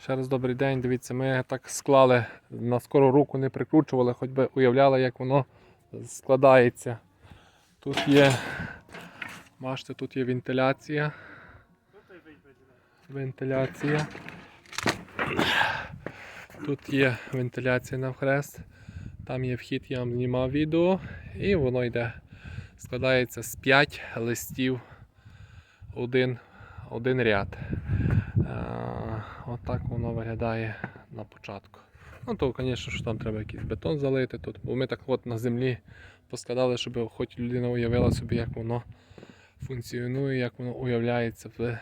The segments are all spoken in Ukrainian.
Ще раз добрий день. Дивіться, ми так склали, на скору руку не прикручували, хоч би уявляли, як воно складається. Тут є, бачите, тут є вентиляція. Вентиляція. Тут є вентиляція навхрест. Там є вхід, я вам знімав відео, і воно йде. Складається з 5 листів один, один ряд. Отак воно виглядає на початку. Ну то, звісно, що там треба якийсь бетон залити тут, бо ми так от на землі поскладали, щоб хоч людина уявила собі, як воно функціонує, як воно уявляється в,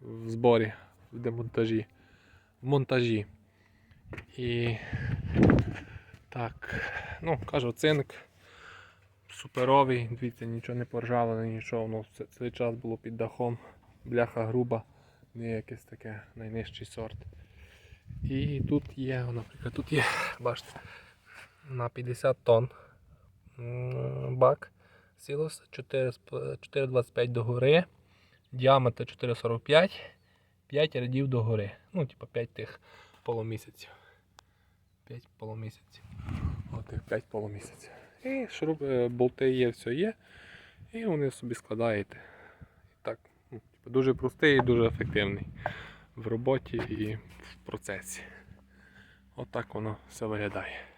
в зборі, в демонтажі, в монтажі. І так, ну, кажу, цинк суперовий, дивіться, нічого не поржавлене, нічого, воно цей час було під дахом, бляха груба, не якесь таке найнижчий сорт. І тут є, наприклад, тут є, бачите, на 50 тонн бак силос 4 сп- 4,25 догори, діаметр 4,45, 5 рядів догори. Ну, типу 5 тих полумісяців. 5 полумісяців. От 5 полумісяців. І шуруби, болти є, все є. І вони собі складаєте. І так, дуже простий і дуже ефективний в роботі і в процесі. Отак воно все виглядає.